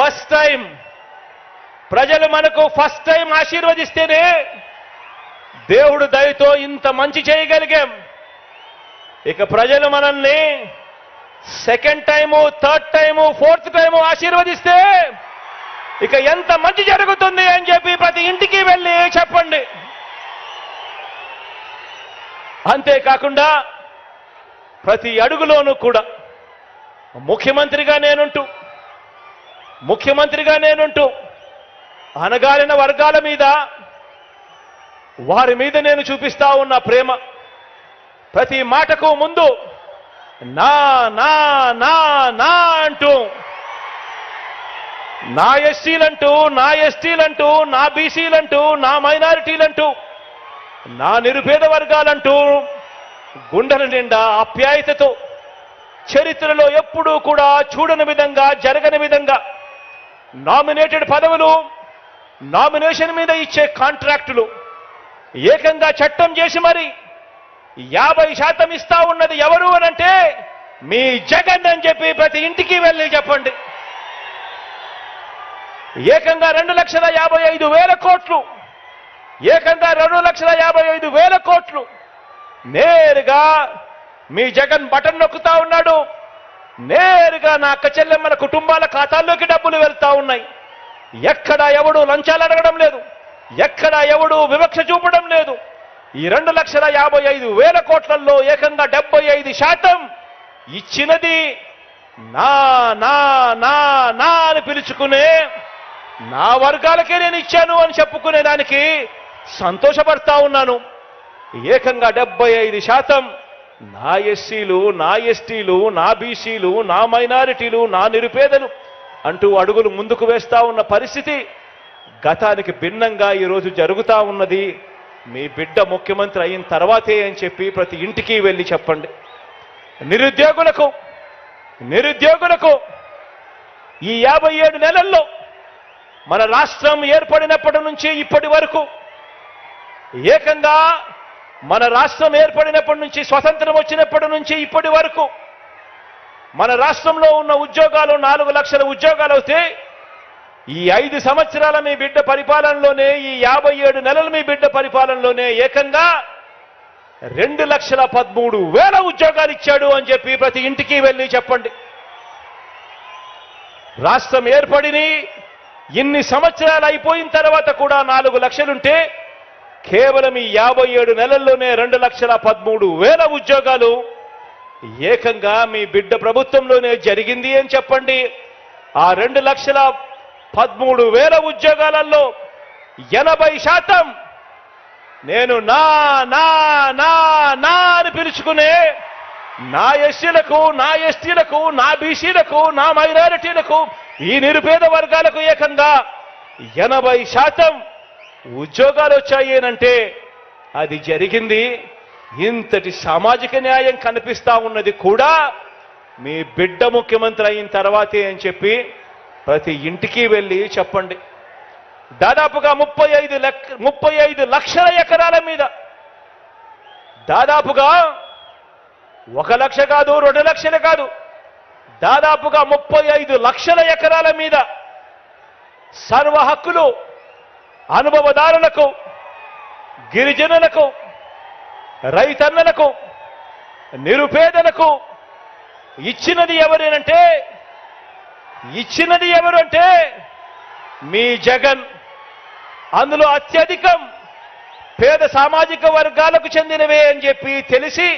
First time ప్రజలు మనకు first time ఆశీర్వదిస్తేనే దేవుడు దయతో ఇంత మంచి చేయగలిగాం. ఇక ప్రజలు మనల్ని second time third time fourth time ఆశీర్వదిస్తే ఇక ఎంత మంచి జరుగుతుంది అని చెప్పి ప్రతి ఇంటికి వెళ్ళి చెప్పండి. అంతేకాకుండా ప్రతి అడుగులోనూ కూడా ముఖ్యమంత్రిగా నేనుంటూ ముఖ్యమంత్రిగా నేనుంటూ అనగాలిన వర్గాల మీద వారి మీద నేను చూపిస్తా ఉన్న ప్రేమ ప్రతి మాటకు ముందు నా నా నా నా అంటూ నా ఎస్సీలంటూ నా ఎస్టీలంటూ నా బీసీలంటూ నా మైనారిటీలంటూ నా నిరుపేద వర్గాలంటూ గుండెల నిండా ఆప్యాయతతో చరిత్రలో ఎప్పుడూ కూడా చూడని విధంగా జరగని విధంగా నామినేటెడ్ పదవులు నామినేషన్ మీద ఇచ్చే కాంట్రాక్టులు. ఏకంగా చట్టం చేసి మరి యాభై శాతం ఇస్తా ఉన్నది ఎవరు అనంటే మీ జగన్ అని చెప్పి ప్రతి ఇంటికి వెళ్ళి చెప్పండి. ఏకంగా రెండు లక్షల యాభై ఐదు వేల కోట్లు ఏకంగా రెండు లక్షల యాభై ఐదు వేల కోట్లు. నేరుగా మీ జగన్ బటన్ నొక్కుతా ఉన్నాడు. నేరుగా నా అక్క చెల్లెమ్మల కుటుంబాల ఖాతాల్లోకి డబ్బులు వెళ్తా ఉన్నాయి. ఎక్కడ ఎవడు లంచాలు అడగడం లేదు. ఎక్కడ ఎవడు వివక్ష చూపడం లేదు. ఈ రెండు లక్షల యాభై ఐదు వేల కోట్లలో ఏకంగా డెబ్బై ఐదు శాతం ఇచ్చినది నా నా నా నా అని పిలుచుకునే నా వర్గాలకే నేను ఇచ్చాను అని చెప్పుకునే దానికి సంతోషపడతా ఉన్నాను. ఏకంగా డెబ్బై ఐదు శాతం నా ఎస్సీలు నా ఎస్టీలు నా బీసీలు నా మైనారిటీలు నా నిరుపేదలు అంటూ అడుగులు ముందుకు వేస్తా ఉన్న పరిస్థితి గతానికి భిన్నంగా ఈరోజు జరుగుతా ఉన్నది. మీ బిడ్డ ముఖ్యమంత్రి అయిన తర్వాతే అని చెప్పి ప్రతి ఇంటికి వెళ్ళి చెప్పండి. నిరుద్యోగులకు నిరుద్యోగులకు ఈ యాభై ఏడు నెలల్లో మన రాష్ట్రం ఏర్పడినప్పటి నుంచి ఇప్పటి వరకు ఏకంగా మన రాష్ట్రం ఏర్పడినప్పటి నుంచి స్వతంత్రం వచ్చినప్పటి నుంచి ఇప్పటి వరకు మన రాష్ట్రంలో ఉన్న ఉద్యోగాలు నాలుగు లక్షల ఉద్యోగాలు అవుతే ఈ ఐదు సంవత్సరాల మీ బిడ్డ పరిపాలనలోనే ఈ యాభై ఏడు నెలల మీ బిడ్డ పరిపాలనలోనే ఏకంగా రెండు లక్షల పదమూడు వేల ఉద్యోగాలు ఇచ్చాడు అని చెప్పి ప్రతి ఇంటికి వెళ్ళి చెప్పండి. రాష్ట్రం ఏర్పడిని ఇన్ని సంవత్సరాలు అయిపోయిన తర్వాత కూడా నాలుగు లక్షలుంటే కేవలం ఈ యాభై ఏడు నెలల్లోనే రెండు లక్షల పదమూడు వేల ఉద్యోగాలు ఏకంగా మీ బిడ్డ ప్రభుత్వంలోనే జరిగింది అని చెప్పండి. ఆ రెండు లక్షల పదమూడు వేల ఉద్యోగాలలో ఎనభై శాతం నేను నా నా నా నా అని పిలుచుకునే నా ఎస్సీలకు నా ఎస్టీలకు నా బీసీలకు నా మైనారిటీలకు ఈ నిరుపేద వర్గాలకు ఏకంగా ఎనభై శాతం ఉద్యోగాలు వచ్చాయి అంటే అది జరిగింది. ఇంతటి సామాజిక న్యాయం కనిపిస్తా ఉన్నది కూడా మీ బిడ్డ ముఖ్యమంత్రి అయిన తర్వాతే అని చెప్పి ప్రతి ఇంటికి వెళ్ళి చెప్పండి. దాదాపుగా ముప్పై ఐదు లక్ష ముప్పై ఐదు లక్షల ఎకరాల మీద దాదాపుగా ఒక లక్ష కాదు రెండు లక్షలు కాదు దాదాపుగా ముప్పై ఐదు లక్షల ఎకరాల మీద సర్వ హక్కులు అనుభవదారులకు గిరిజనులకు రైతన్నలకు నిరుపేదలకు ఇచ్చినది ఎవరేనంటే ఇచ్చినది ఎవరంటే మీ జగన్. అందులో అత్యధికం పేద సామాజిక వర్గాలకు చెందినవే అని చెప్పి తెలిసి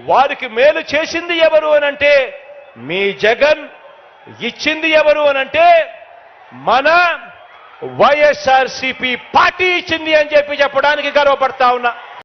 వారికి మేలు చేసింది ఎవరు అనంటే మీ జగన్. ఇచ్చింది ఎవరు అనంటే మన వైఎస్ఆర్సీపీ పార్టీ ఇచ్చింది అని చెప్పి చెప్పడానికి గర్వపడతా ఉన్నా.